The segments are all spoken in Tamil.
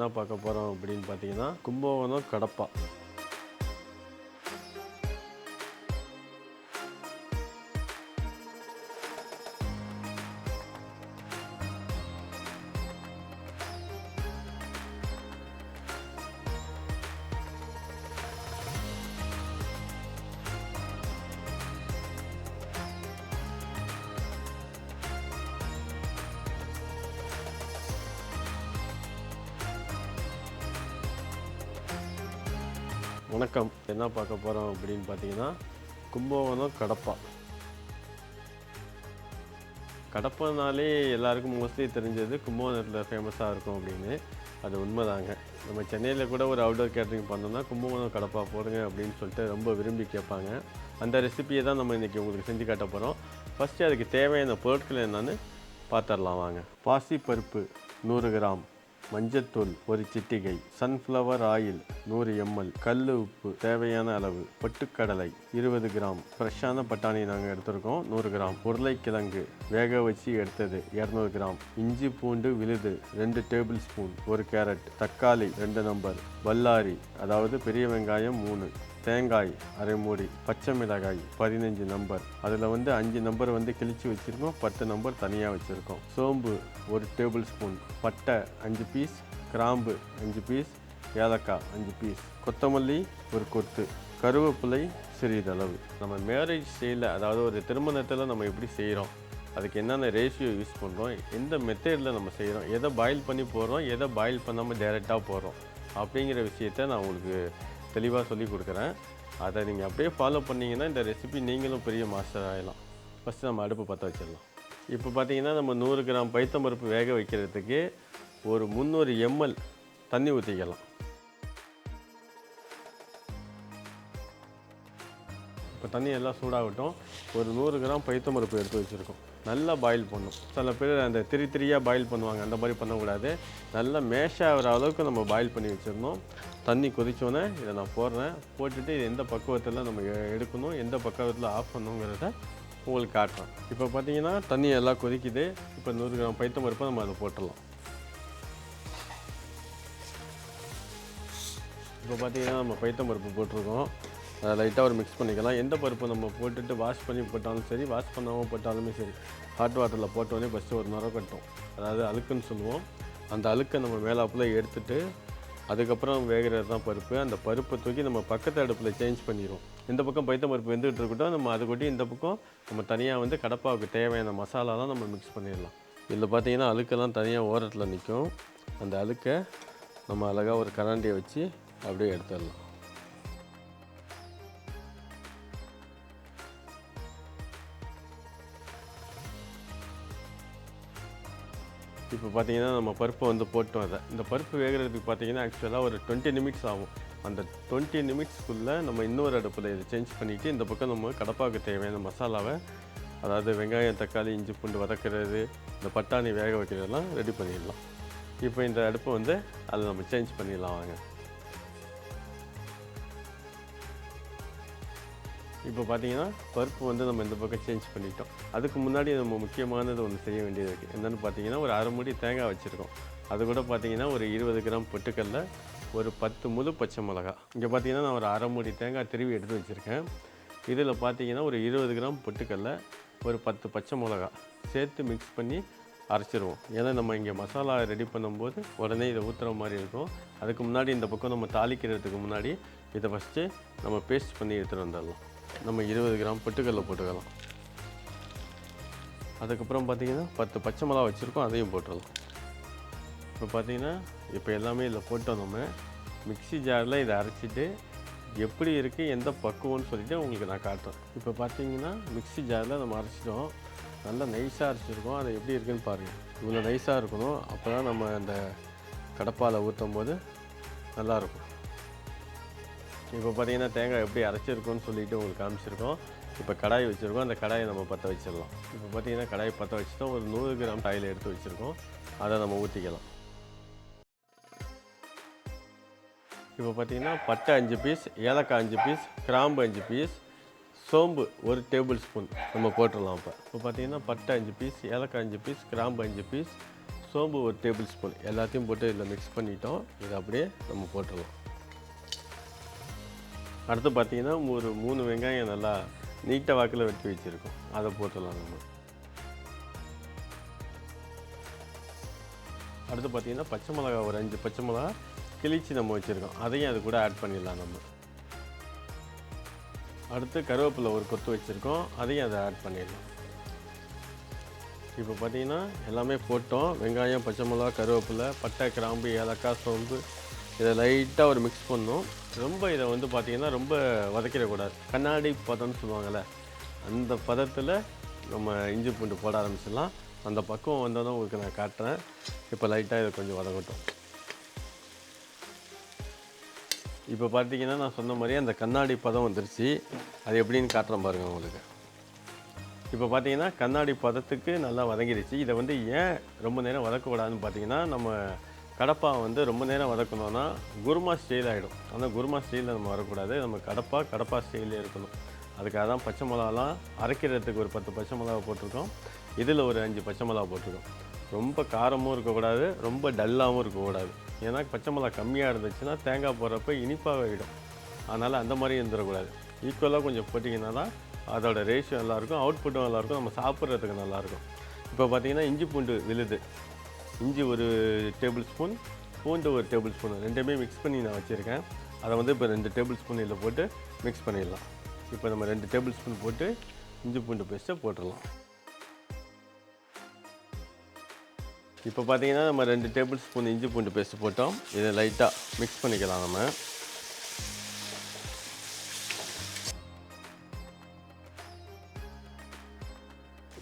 என்ன பார்க்க போகிறோம் அப்படின்னு பார்த்தீங்கன்னா கும்பகோணம் கடப்பா. வணக்கம். என்ன பார்க்க போகிறோம் அப்படின்னு பார்த்தீங்கன்னா கும்பகோணம் கடப்பா. கடப்பானாலே எல்லாருக்கும் மோஸ்ட்லி தெரிஞ்சது கும்பகோணத்தில் ஃபேமஸாக இருக்கும் அப்படின்னு. அது உண்மைதாங்க. நம்ம சென்னையில் கூட ஒரு அவுட்டோர் கேட்ரிங் பண்ணோம்னா கும்பகோணம் கடப்பா போடுங்க அப்படின்னு சொல்லிட்டு ரொம்ப விரும்பி கேட்பாங்க. அந்த ரெசிபியை தான் நம்ம இன்றைக்கி உங்களுக்கு செஞ்சு காட்ட போகிறோம் ஃபஸ்ட்டு அதுக்கு தேவையான பொருட்கள் என்னென்னு பார்த்துடலாம் வாங்க. பாசி பருப்பு நூறு கிராம். மஞ்சத்தூள் ஒரு சிட்டிகை சன்ஃப்ளவர் ஆயில் நூறு எம்எல் கல் உப்பு தேவையான அளவு பொட்டுக்கடலை இருபது கிராம். ஃப்ரெஷ்ஷான பட்டாணி நாங்கள் எடுத்திருக்கோம் நூறு கிராம். உருளைக்கிழங்கு வேக வச்சு எடுத்தது இரநூறு கிராம். இஞ்சி பூண்டு விழுது ரெண்டு டேபிள் ஸ்பூன் ஒரு கேரட் தக்காளி ரெண்டு நம்பர் வல்லாரி அதாவது பெரிய வெங்காயம் மூணு. தேங்காய் அரை மூடி பச்சை மிளகாய் பதினஞ்சு நம்பர். அதில் வந்து அஞ்சு நம்பர் வந்து கிழிச்சு வச்சுருக்கோம். பத்து நம்பர் தனியாக வச்சுருக்கோம். சோம்பு ஒரு டேபிள் ஸ்பூன். பட்டை அஞ்சு பீஸ் கிராம்பு அஞ்சு பீஸ் ஏலக்காய் அஞ்சு பீஸ் கொத்தமல்லி ஒரு கொத்து. கருவேப்பிலை சிறிதளவு. நம்ம மேரேஜ் ஸ்டைலில் அதாவது ஒரு திருமணத்தில் நம்ம எப்படி செய்கிறோம் அதுக்கு என்னென்ன ரேஷியோ யூஸ் பண்ணுறோம் எந்த மெத்தேடில் நம்ம செய்கிறோம் எதை பாயில் பண்ணி போடுறோம்? எதை பாயில் பண்ணாமல் டைரெக்டாக போடுறோம்? அப்படிங்கிற விஷயத்த நான் உங்களுக்கு தெளிவாக சொல்லி கொடுக்குறேன். அதை நீங்கள் அப்படியே ஃபாலோ பண்ணீங்கன்னா இந்த ரெசிபி நீங்களும் பெரிய மாஸ்டர் ஆகலாம் ஃபஸ்ட்டு நம்ம அடுப்பு பற்ற வச்சிடலாம். இப்போ பார்த்தீங்கன்னா நம்ம நூறு கிராம் பைத்தம்பருப்பு வேக வைக்கிறதுக்கு ஒரு முந்நூறு எம்எல் தண்ணி ஊற்றிக்கலாம் இப்போ தண்ணி எல்லாம் சூடாகட்டும். ஒரு நூறு கிராம் பைத்தம்பருப்பு எடுத்து வச்சுருக்கோம். நல்லா பாயில் பண்ணும் சில பேர் அந்த திரி திரியாக பாயில் பண்ணுவாங்க. அந்த மாதிரி பண்ணக்கூடாது. நல்லா மேஷ் ஆகிற அளவுக்கு நம்ம பாயில் பண்ணி வச்சுருந்தோம் தண்ணி கொதிச்சோன்னே இதை நான் போடுறேன். போட்டுட்டு இது எந்த பக்குவத்தில் நம்ம எ- எடுக்கணும் எந்த பக்குவத்தில் ஆஃப் பண்ணணுங்கிறத உங்களுக்கு காட்டுறேன். இப்போ பார்த்தீங்கன்னா தண்ணி எல்லாம் கொதிக்குது. இப்போ நூறு கிராம் பைத்தம்பருப்பை நம்ம அதை போட்டுடலாம். இப்போ பார்த்தீங்கன்னா நம்ம பைத்தம்பருப்பு போட்டிருக்கோம். அதை லைட்டாக ஒரு மிக்ஸ் பண்ணிக்கலாம். எந்த பருப்பு நம்ம போட்டுட்டு வாஷ் பண்ணி போட்டாலும் சரி வாஷ் பண்ணாமல் போட்டாலுமே சரி ஹாட் வாட்டரில் போட்டோடனே ஃபஸ்ட்டு ஒரு நுர கட்டும். அதாவது அழுக்குன்னு சொல்லுவோம். அந்த அழுக்கை நம்ம மேலாப்பில் எடுத்துகிட்டு அதுக்கப்புறம் வேகிறது தான் பருப்பு. அந்த பருப்பை தூக்கி நம்ம பக்கத்து அடுப்பில் சேஞ்ச் பண்ணிடுவோம் இந்த பக்கம் பைத்தம் பருப்பு வெந்துகிட்டு இருக்கட்டும் நம்ம அது கொட்டி இந்த பக்கம் நம்ம தனியாக வந்து கடப்பாவுக்கு தேவையான மசாலாலாம் நம்ம மிக்ஸ் பண்ணிடலாம் இதில் பார்த்தீங்கன்னா அழுக்கெல்லாம் தனியாக ஓரத்தில் நிற்கும் அந்த அழுக்கை நம்ம அழகாக ஒரு கரண்டியை வச்சு அப்படியே எடுத்துடலாம் இப்போ பார்த்தீங்கன்னா நம்ம பருப்பை வந்து போட்டோம் அதை. இந்த பருப்பு வேகிறதுக்கு பார்த்தீங்கன்னா ஆக்சுவலாக ஒரு டுவெண்ட்டி நிமிட்ஸ் ஆகும். அந்த டுவெண்ட்டி நிமிட்ஸ்க்குள்ளே நம்ம இன்னொரு அடுப்பில் இதை சேஞ்ச் பண்ணிவிட்டு இந்த பக்கம் நம்ம கடப்பாவுக்கு தேவையான மசாலாவை அதாவது வெங்காயம் தக்காளி இஞ்சி பூண்டு வதக்கிறது இந்த பட்டாணி வேக வைக்கிறதெல்லாம் ரெடி பண்ணிடலாம். இப்போ இந்த அடுப்பை வந்து அதை நம்ம சேஞ்ச் பண்ணிடலாம் வாங்க. இப்போ பார்த்தீங்கன்னா பருப்பு வந்து நம்ம இந்த பக்கம் சேஞ்ச் பண்ணிட்டோம். அதுக்கு முன்னாடி நம்ம முக்கியமானது ஒன்று செய்ய வேண்டியது இருக்குது என்னென்னு பார்த்தீங்கன்னா ஒரு அரை மூடி தேங்காய் வச்சுருக்கோம். அது கூட பார்த்தீங்கன்னா ஒரு இருபது கிராம் பொட்டுக்கல்ல ஒரு பத்து முழு பச்சை மிளகா. இங்கே பார்த்தீங்கன்னா நான் ஒரு அரை மூடி தேங்காய் திருவி எடுத்து வச்சுருக்கேன். இதில் பார்த்தீங்கன்னா ஒரு இருபது கிராம் பொட்டுக்கல்ல ஒரு பத்து பச்சை மிளகா சேர்த்து மிக்ஸ் பண்ணி அரைச்சிருவோம். ஏன்னா நம்ம இங்கே மசாலா ரெடி பண்ணும்போது உடனே இதை ஊற்றுற மாதிரி இருக்கும். அதுக்கு முன்னாடி இந்த பக்கம் நம்ம தாளிக்கிறதுக்கு முன்னாடி இதை ஃபஸ்ட்டு நம்ம பேஸ்ட் பண்ணி எடுத்துகிட்டு வந்துடலாம். நம்ம இருபது கிராம் பொட்டுக்கல்ல போட்டுக்கலாம். அதுக்கப்புறம் பார்த்திங்கன்னா பத்து பச்சை மிளகா வச்சுருக்கோம் அதையும் போட்டுடலாம். இப்போ பார்த்தீங்கன்னா இப்போ எல்லாமே இதில் போட்டோம் நம்ம மிக்ஸி ஜாரில் இதை அரைச்சிட்டு எப்படி இருக்குது எந்த பக்குவம்னு சொல்லிவிட்டு உங்களுக்கு நான் காட்டுறேன். இப்போ பார்த்தீங்கன்னா மிக்ஸி ஜாரில் நம்ம அரைச்சிட்டோம். நல்லா நைஸாக அரைச்சிருக்கோம். அது எப்படி இருக்குதுன்னு பாருங்கள் இவ்வளோ நைஸாக இருக்கணும். அப்போ தான் நம்ம அந்த கடப்பால் ஊற்றும் போது நல்லாயிருக்கும். இப்போ பார்த்தீங்கன்னா தேங்காய் எப்படி அரைச்சிருக்கோன்னு சொல்லிட்டு உங்களுக்கு காமிச்சிருக்கோம். இப்போ கடாய் வச்சுருக்கோம். அந்த கடாயை நம்ம பற்ற வச்சிடலாம். இப்போ பார்த்தீங்கன்னா கடாயை பற்ற வச்சுட்டோம். ஒரு நூறு கிராம் ஆயில் எடுத்து வச்சுருக்கோம். அதை நம்ம ஊற்றிக்கலாம் இப்போ பார்த்தீங்கன்னா பட்டை அஞ்சு பீஸ் ஏலக்காய் அஞ்சு பீஸ் கிராம்பு அஞ்சு பீஸ் சோம்பு ஒரு டேபிள் ஸ்பூன் நம்ம போட்டுடலாம் இப்போ. இப்போ பார்த்தீங்கன்னா பட்டை அஞ்சு பீஸ் ஏலக்காய் அஞ்சு பீஸ் கிராம்பு அஞ்சு பீஸ் சோம்பு ஒரு டேபிள் ஸ்பூன் எல்லாத்தையும் போட்டு இதில் மிக்ஸ் பண்ணிட்டோம். இதை அப்படியே நம்ம போட்டுடலாம். அடுத்து பார்த்தீங்கன்னா ஒரு மூணு வெங்காயம் நல்லா நீட்டாக வாக்கில் வெட்டி வச்சுருக்கோம். அதை போட்டுடலாம் நம்ம. அடுத்து பார்த்தீங்கன்னா பச்சை மிளகா ஒரு அஞ்சு பச்சை மிளகா கிழிச்சு நம்ம வச்சுருக்கோம். அதையும் அது கூட ஆட் பண்ணிடலாம் நம்ம. அடுத்து கருவேப்பிலை ஒரு கொத்து வச்சுருக்கோம். அதையும் அதை ஆட் பண்ணிடலாம். இப்போ பார்த்தீங்கன்னா எல்லாமே போட்டோம். வெங்காயம் பச்சை மிளகா கருவேப்பிலை பட்டை கிராம்பு ஏலக்காய் சோம்பு இதை லைட்டாக ஒரு மிக்ஸ் பண்ணும் ரொம்ப இதை வந்து பார்த்திங்கன்னா ரொம்ப வதக்கிடக்கூடாது. கண்ணாடி பதம்னு சொல்லுவாங்கள்ல அந்த பதத்தில் நம்ம இஞ்சி பூண்டு போட ஆரம்பிச்சிடலாம். அந்த பக்குவம் வந்ததும் உங்களுக்கு நான் காட்டுறேன். இப்போ லைட்டாக இதை கொஞ்சம் வதங்கட்டும் இப்போ பார்த்தீங்கன்னா நான் சொன்ன மாதிரியே அந்த கண்ணாடி பதம் வந்துருச்சு. அது எப்படின்னு காட்டுறேன் பாருங்கள் உங்களுக்கு. இப்போ பார்த்தீங்கன்னா கண்ணாடி பதத்துக்கு நல்லா வதங்கிடுச்சு. இதை வந்து ஏன் ரொம்ப நேரம் வதக்கக்கூடாதுன்னு பார்த்தீங்கன்னா நம்ம கடப்பாவை வந்து ரொம்ப நேரம் வதக்கணும்னா குருமா ஸ்டைல் ஆகிடும் ஆனால் குருமா ஸ்டைலில் நம்ம வரக்கூடாது. நம்ம கடப்பா கடப்பா ஸ்டைலே இருக்கணும். அதுக்காக தான் பச்சை மிளகாலாம் அரைக்கிறதுக்கு ஒரு பத்து பச்சை மிளகா போட்டிருக்கோம். இதில் ஒரு அஞ்சு பச்சை மிளகா போட்டிருக்கோம். ரொம்ப காரமும் இருக்கக்கூடாது ரொம்ப டல்லாகவும் இருக்கக்கூடாது. ஏன்னா பச்சை மிளகா கம்மியாக இருந்துச்சுன்னா தேங்காய் போடுறப்ப இனிப்பாக ஆகிடும் அதனால் அந்த மாதிரி இருந்துடக்கூடாது ஈக்குவலாக கொஞ்சம் போட்டிங்கன்னா தான் அதோட ரேஷியோ நல்லாயிருக்கும். அவுட்புட்டும் நல்லாயிருக்கும். நம்ம சாப்பிட்றதுக்கு நல்லாயிருக்கும். இப்போ பார்த்தீங்கன்னா இஞ்சி பூண்டு விழுது. இஞ்சி ஒரு டேபிள் ஸ்பூன் பூண்டு ஒரு டேபிள் ஸ்பூன் ரெண்டுமே மிக்ஸ் பண்ணி நான் வச்சுருக்கேன். அதை வந்து இப்போ ரெண்டு டேபிள் ஸ்பூன் இதில் போட்டு மிக்ஸ் பண்ணிடலாம். இப்போ நம்ம ரெண்டு டேபிள் ஸ்பூன் போட்டு இஞ்சி பூண்டு பேஸ்ட்டை போட்டுடலாம். இப்போ பார்த்தீங்கன்னா நம்ம ரெண்டு டேபிள் ஸ்பூன் இஞ்சி பூண்டு பேஸ்ட் போட்டோம். இதை லைட்டாக மிக்ஸ் பண்ணிக்கலாம் நம்ம.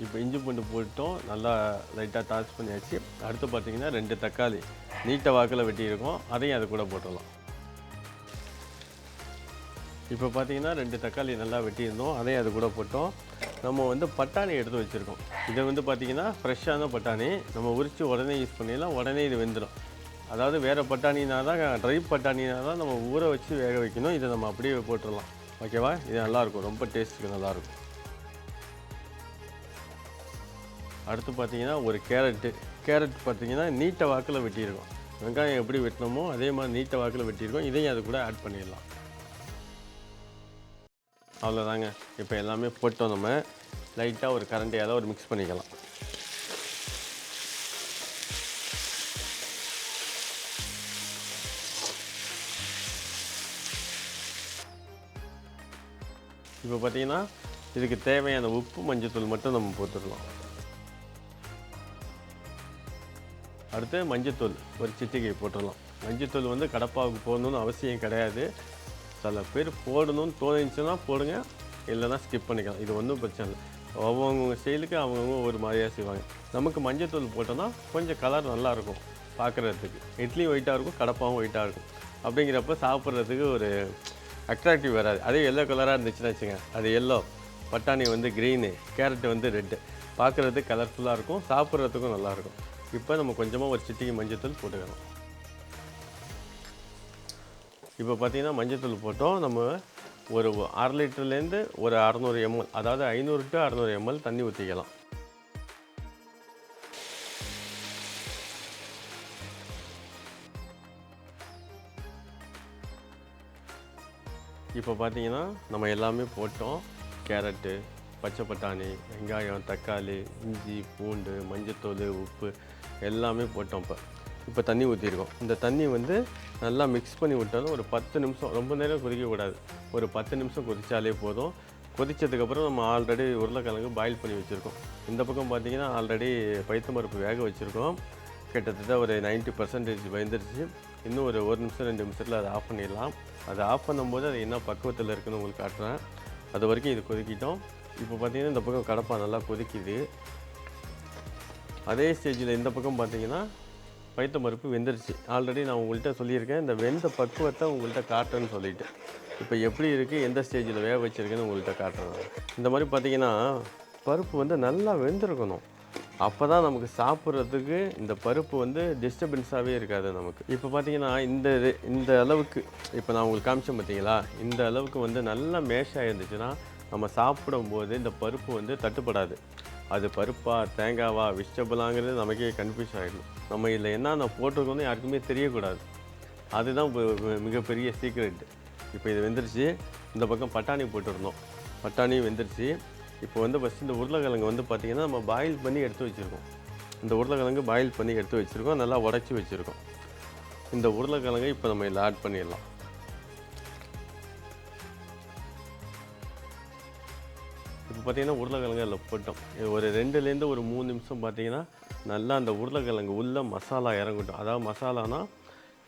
இப்போ இஞ்சி பூண்டு போட்டோம் நல்லா லைட்டாக டாச் பண்ணியாச்சு. அடுத்து பார்த்தீங்கன்னா ரெண்டு தக்காளி நீட்ட வாக்கில் வெட்டியிருக்கோம். அதையும் அது கூட போட்டுடலாம். இப்போ பார்த்தீங்கன்னா ரெண்டு தக்காளி நல்லா வெட்டியிருந்தோம். அதையும் அது கூட போட்டோம். நம்ம வந்து பட்டாணி எடுத்து வச்சுருக்கோம். இதை வந்து பார்த்திங்கன்னா ஃப்ரெஷ்ஷான பட்டாணி. நம்ம உரித்து உடனே யூஸ் பண்ணிடலாம். உடனே இது வெந்துடும் அதாவது வேறு பட்டாணினா தான் ட்ரை பட்டாணினா தான் நம்ம ஊற வச்சு வேக வைக்கணும். இதை நம்ம அப்படியே போட்டுடலாம். ஓகேவா இது நல்லாயிருக்கும் ரொம்ப டேஸ்ட்டுக்கு நல்லாயிருக்கும் அடுத்து பார்த்தீங்கன்னா ஒரு கேரட்டு கேரட் பார்த்தீங்கன்னா நீட்ட வாக்கில் வெட்டியிருக்கோம். வெங்காயம் எப்படி வெட்டினோமோ அதே மாதிரி நீட்ட வாக்கில் வெட்டியிருக்கோம். இதையும் அது கூட ஆட் பண்ணிடலாம். அவ்வளோதாங்க இப்போ எல்லாமே போட்டோம் நம்ம லைட்டாக ஒரு கரண்டையால் ஒரு மிக்ஸ் பண்ணிக்கலாம். இப்போ பார்த்தீங்கன்னா இதுக்கு தேவையான உப்பு மஞ்சள் தூள் மட்டும் நம்ம போட்டுடலாம். அடுத்து மஞ்சத்தூள் ஒரு சிட்டிகை போட்டுடலாம். மஞ்சத்தூள் வந்து கடப்பாவுக்கு போடணும்னு அவசியம் கிடையாது. சில பேர் போடணும்னு தோணுச்சுன்னா போடுங்க இல்லைன்னா ஸ்கிப் பண்ணிக்கலாம். இது ஒன்றும் பிரச்சனை இல்லை. அவங்கவுங்க செயலுக்கு அவங்கவுங்க ஒரு மாதிரியாக செய்வாங்க. நமக்கு மஞ்சத்தூள் போட்டோன்னா கொஞ்சம் கலர் நல்லாயிருக்கும் பார்க்குறதுக்கு இட்லி ஒயிட்டாக இருக்கும் கடப்பாவும் ஒயிட்டாக இருக்கும். அப்படிங்கிறப்ப சாப்பிட்றதுக்கு ஒரு அட்ராக்டிவ் வராது. அதே எல்லோ கலராக இருந்துச்சுன்னா வச்சுங்க அது எல்லோ பட்டாணி வந்து க்ரீனு கேரட் வந்து ரெட்டு பார்க்குறதுக்கு கலர்ஃபுல்லாக இருக்கும் சாப்பிட்றதுக்கும் நல்லாயிருக்கும். இப்போ நம்ம கொஞ்சமாக ஒரு சிட்டிக்கு மஞ்சத்தூள் போட்டுக்கலாம் இப்போ பார்த்தீங்கன்னா மஞ்சத்தூள் போட்டோம். நம்ம ஒரு அரை லிட்டர்லேருந்து ஒரு அறநூறு எம்எல் அதாவது ஐநூறு டு அறநூறு எம்எல் தண்ணி ஊற்றிக்கலாம். இப்போ பார்த்தீங்கன்னா நம்ம எல்லாமே போட்டோம். கேரட்டு பச்சை பட்டாணி வெங்காயம் தக்காளி இஞ்சி பூண்டு மஞ்சத்தூள் உப்பு எல்லாமே போட்டோம் இப்போ. இப்போ தண்ணி ஊற்றிருக்கோம் இந்த தண்ணி வந்து நல்லா மிக்ஸ் பண்ணி விட்டாலும் ஒரு பத்து நிமிஷம் ரொம்ப நேரம் கொதிக்கக்கூடாது ஒரு பத்து நிமிஷம் கொதித்தாலே போதும். கொதித்ததுக்கப்புறம் நம்ம ஆல்ரெடி உருளைக்கிழங்கு பாயில் பண்ணி வச்சுருக்கோம். இந்த பக்கம் பார்த்திங்கன்னா ஆல்ரெடி பைத்தம் பருப்பு வேக வச்சுருக்கோம். கிட்டத்தட்ட ஒரு 90% பர்சன்டேஜ் பயந்துருச்சு இன்னும் ஒரு ஒரு நிமிஷம் ரெண்டு நிமிஷத்தில் அதை ஆஃப் பண்ணிடலாம். அதை ஆஃப் பண்ணும்போது அது என்ன பக்குவத்தில் இருக்குன்னு உங்களுக்கு காட்டுறேன். அது வரைக்கும் இது கொதிக்கிட்டோம். இப்போ பார்த்திங்கன்னா இந்த பக்கம் கடப்பா நல்லா கொதிக்குது. அதே ஸ்டேஜில் இந்த பக்கம் பார்த்தீங்கன்னா பைத்தம் பருப்பு வெந்துருச்சு. ஆல்ரெடி நான் உங்கள்கிட்ட சொல்லியிருக்கேன். இந்த வெந்த பக்குவத்தை உங்கள்கிட்ட காட்டுறேன்னு சொல்லிட்டு. இப்போ எப்படி இருக்குது எந்த ஸ்டேஜில் வேக வச்சுருக்கேன்னு உங்கள்கிட்ட காட்டுறேன் இந்த மாதிரி பார்த்தீங்கன்னா பருப்பு வந்து நல்லா வெந்திருக்கணும். அப்போ தான் நமக்கு சாப்பிட்றதுக்கு இந்த பருப்பு வந்து டிஸ்டர்பன்ஸாகவே இருக்காது நமக்கு. இப்போ பார்த்தீங்கன்னா இந்த இது- இந்த அளவுக்கு இப்போ நான் உங்களுக்கு காமிச்சேன் பார்த்தீங்களா? இந்த அளவுக்கு வந்து நல்லா மேஷாக இருந்துச்சுன்னா நம்ம சாப்பிடும்போது இந்த பருப்பு வந்து தட்டுப்படாது. அது பருப்பா தேங்காவா வெஜிடபிளாங்கிறது நமக்கே கன்ஃபியூஸ் ஆகிடும் நம்ம இதில் என்னென்ன போட்டிருக்கோம்னு யாருக்குமே தெரியக்கூடாது. அதுதான் மிகப்பெரிய சீக்ரெட் இப்போ இது வெந்துருச்சு. இந்த பக்கம் பட்டாணி போட்டிருந்தோம். பட்டாணியும் வெந்துருச்சு. இப்போ வந்து ஃபஸ்ட் இந்த உருளைக்கிழங்கு வந்து பார்த்திங்கன்னா நம்ம பாயில் பண்ணி எடுத்து வச்சுருக்கோம். இந்த உருளைக்கிழங்கு பாயில் பண்ணி எடுத்து வச்சுருக்கோம். நல்லா உடச்சி வச்சுருக்கோம். இந்த உருளைக்கிழங்கு இப்போ நம்ம இதில் ஆட் பண்ணிடலாம். பார்த்தீங்கன்னா உருளைக்கிழங்கு அதில் போட்டோம் ஒரு ரெண்டுலேருந்து ஒரு மூணு நிமிஷம் பார்த்தீங்கன்னா நல்லா அந்த உருளைக்கிழங்கு உள்ள மசாலா இறங்கட்டும். அதாவது மசாலானா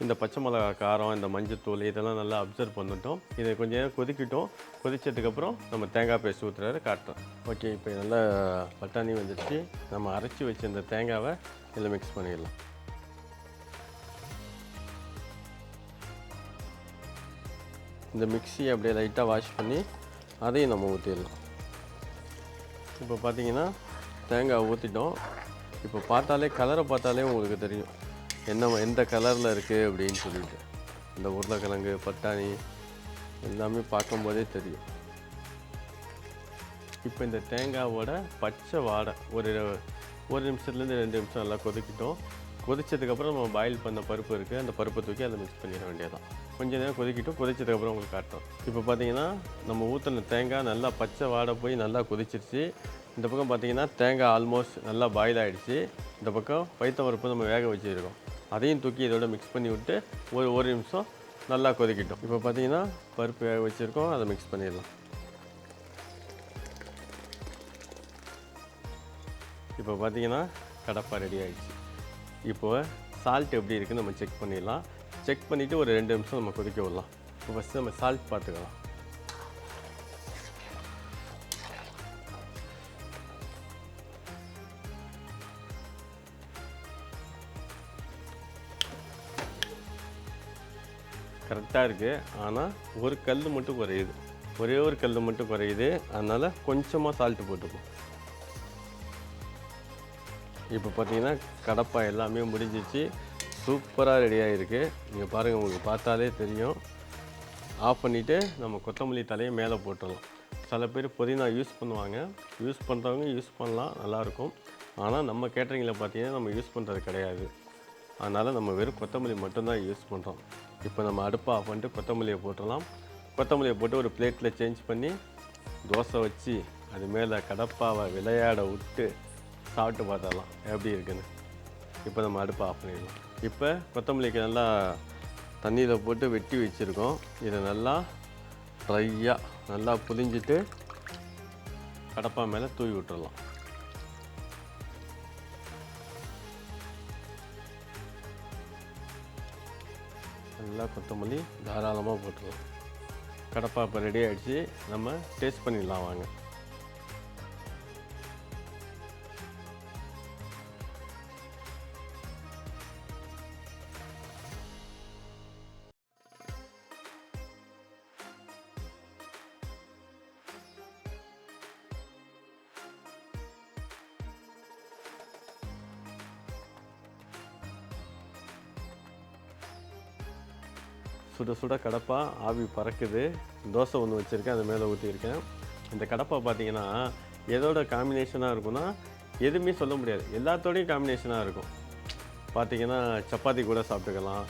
இந்த பச்சை மிளகா காரம் இந்த மஞ்சத்தூள் இதெல்லாம் நல்லா அப்சர்வ் பண்ணிட்டோம். இதை கொஞ்சம் நேரம் கொதிக்கிட்டோம். கொதிச்சதுக்கப்புறம் நம்ம தேங்காய் பேஸ்ட் ஊற்றுறாரு காட்டுறோம். ஓகே இப்போ நல்லா பட்டாணி வந்துடுச்சு நம்ம அரைச்சி வச்ச இந்த தேங்காவை இதில் மிக்ஸ் பண்ணிடலாம். இந்த மிக்ஸியை அப்படியே லைட்டாக வாஷ் பண்ணி அதையும் நம்ம ஊற்றிடலாம் இப்போ பார்த்தீங்கன்னா தேங்காய் ஊற்றிட்டோம் இப்போ பார்த்தாலே கலரை பார்த்தாலே உங்களுக்கு தெரியும். என்ன எந்த கலரில் இருக்குது அப்படின்னு சொல்லிட்டு. இந்த உருளைக்கிழங்கு பட்டாணி எல்லாமே பார்க்கும்போதே தெரியும். இப்போ இந்த தேங்காவோட பச்சை வாடை ஒரு ஒரு நிமிஷத்துலேருந்து ரெண்டு நிமிஷம் நல்லா கொதிக்கிட்டோம். கொதிச்சதுக்கப்புறம் நம்ம பாயில் பண்ண பருப்பு இருக்குது அந்த பருப்பை தூக்கி அதை மிக்ஸ் பண்ணிட வேண்டியதான் கொஞ்ச நேரம் கொதிக்கிட்டோம். கொதிச்சதுக்கப்புறம் உங்களுக்கு காட்டுறோம். இப்போ பார்த்தீங்கன்னா நம்ம ஊற்றின தேங்காய் நல்லா பச்சை வாடை போய் நல்லா கொதிச்சிருச்சு. இந்த பக்கம் பார்த்தீங்கன்னா தேங்காய் ஆல்மோஸ்ட் நல்லா பாயில் ஆகிடுச்சு இந்த பக்கம் பைத்த பருப்பு நம்ம வேக வச்சுருக்கோம். அதையும் தூக்கி இதோட மிக்ஸ் பண்ணி விட்டு ஒரு ஒரு நிமிஷம் நல்லா கொதிக்கிட்டோம். இப்போ பார்த்தீங்கன்னா பருப்பு வேக வச்சுருக்கோம். அதை மிக்ஸ் பண்ணிடலாம். இப்போ பார்த்தீங்கன்னா கடப்பா ரெடி ஆகிடுச்சு இப்போ சால்ட் எப்படி இருக்குன்னு நம்ம செக் பண்ணிடலாம். செக் பண்ணிவிட்டு ஒரு ரெண்டு நிமிஷம் நம்ம கொதிக்க விடலாம். இப்போ ஃபஸ்ட்டு நம்ம சால்ட் பார்த்துக்கலாம் கரெக்டாக இருக்குது ஆனால் ஒரு கல் மட்டும் குறையுது. ஒரே ஒரு கல் மட்டும் குறையுது. அதனால் கொஞ்சமாக சால்ட்டு போட்டுப்போம் இப்போ பார்த்தீங்கன்னா கடப்பா எல்லாமே முடிஞ்சிச்சு. சூப்பராக ரெடியாக இருக்குது நீங்கள் பாருங்கள் உங்களுக்கு பார்த்தாலே தெரியும். ஆஃப் பண்ணிவிட்டு நம்ம கொத்தமல்லி தலையை மேலே போட்டுடலாம். சில பேர் புதினா யூஸ் பண்ணுவாங்க. யூஸ் பண்ணுறவங்க யூஸ் பண்ணலாம் நல்லாயிருக்கும். ஆனால் நம்ம கேட்டரிங்கில் பார்த்தீங்கன்னா நம்ம யூஸ் பண்ணுறது கிடையாது. அதனால் நம்ம வெறும் கொத்தமல்லி மட்டும்தான் யூஸ் பண்ணுறோம் இப்போ நம்ம அடுப்பை ஆஃப் பண்ணிட்டு கொத்தமல்லியை போட்டுடலாம். கொத்தமல்லியை போட்டு ஒரு பிளேட்டில் சேஞ்ச் பண்ணி தோசை வச்சு அது மேலே கடப்பாவை விளையாட விட்டு சாப்பிட்டு பார்த்தரலாம் எப்படி இருக்குன்னு. இப்போ நம்ம அடுப்பை ஆஃப் பண்ணிடலாம். இப்போ கொத்தமல்லிக்கு நல்லா தண்ணியில் போட்டு வெட்டி வச்சுருக்கோம். இதை நல்லா ட்ரையாக நல்லா புதிஞ்சிட்டு கடப்பா மேலே தூவி விட்டுறலாம். நல்லா கொத்தமல்லி தாராளமாக போட்டுடலாம் கடப்பா இப்போ ரெடி ஆகிடுச்சு நம்ம டேஸ்ட் பண்ணிடலாம் வாங்க. சுட சுட கடப்பா ஆவி பறக்குது. தோசை ஒன்று வச்சுருக்கேன் அது மேலே ஊற்றியிருக்கேன் இந்த கடப்பா பார்த்தீங்கன்னா எதோட காம்பினேஷனாக இருக்கும்னா எதுவுமே சொல்ல முடியாது. எல்லாத்தோடையும் காம்பினேஷனாக இருக்கும். பார்த்தீங்கன்னா சப்பாத்தி கூட சாப்பிட்டுக்கலாம்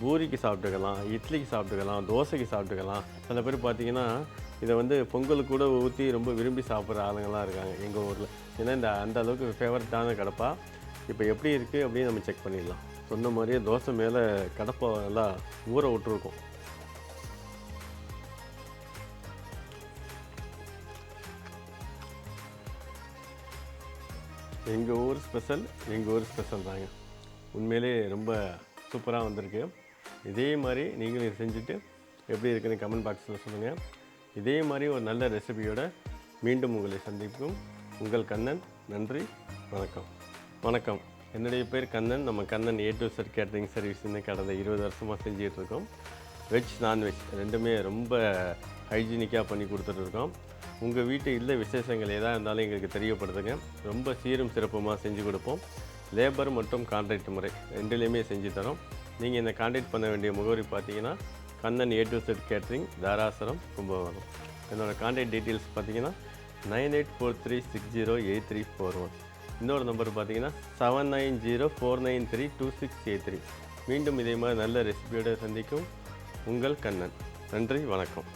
பூரிக்கு சாப்பிட்டுக்கலாம் இட்லிக்கு சாப்பிட்டுக்கலாம் தோசைக்கு சாப்பிட்டுக்கலாம். சில பேர் பார்த்தீங்கன்னா இதை வந்து பொங்கலுக்கு கூட ஊற்றி ரொம்ப விரும்பி சாப்பிட்ற ஆளுங்கள்லாம் இருக்காங்க எங்கள் ஊரில். ஏன்னா இந்த அந்த அளவுக்கு ஃபேவரட்டான கடப்பா. இப்போ எப்படி இருக்குது அப்படின்னு நம்ம செக் பண்ணிடலாம். சொன்ன மாதிரியே தோசை மேலே கடப்பை நல்லா ஊற விட்டுருக்கோம். எங்கள் ஊர் ஸ்பெஷல் எங்கள் ஊர் ஸ்பெஷல் தாங்க. உண்மையிலே ரொம்ப சூப்பராக வந்திருக்கு. இதே மாதிரி நீங்களும் செஞ்சுட்டு எப்படி இருக்குன்னு கமெண்ட் பாக்ஸில் சொல்லுங்கள் இதே மாதிரி ஒரு நல்ல ரெசிபியோட மீண்டும் உங்களை சந்திக்கும். உங்கள் கண்ணன் நன்றி வணக்கம். வணக்கம். என்னுடைய பேர் கண்ணன். நம்ம Kannan A to Z catering சர்வீஸ்னு கடந்த இருபது வருஷமாக செஞ்சிகிட்ருக்கோம். வெஜ் நான்வெஜ் ரெண்டுமே ரொம்ப ஹைஜீனிக்காக பண்ணி கொடுத்துட்ருக்கோம். உங்கள் வீட்டு இல்லை விசேஷங்கள் எதாக இருந்தாலும் எங்களுக்கு தெரியப்படுத்துங்க. ரொம்ப சீரும் சிறப்புமாக செஞ்சு கொடுப்போம். லேபர் மற்றும் கான்ட்ராக்ட் முறை ரெண்டுலேயுமே செஞ்சு தரோம். நீங்கள் என்னை கான்டாக்ட் பண்ண வேண்டிய முகவரி பார்த்தீங்கன்னா Kannan A to Z catering Tharasuram Kumbakonam. என்னோடய கான்டாக்ட் டீட்டெயில்ஸ் பார்த்தீங்கன்னா nine eight four three six zero eight three four one இன்னொரு நம்பர் பார்த்தீங்கன்னா seven nine zero four nine three two six eight three மீண்டும் இதே மாதிரி நல்ல ரெசிபியோடு சந்திக்கும் உங்கள் கண்ணன். நன்றி வணக்கம்.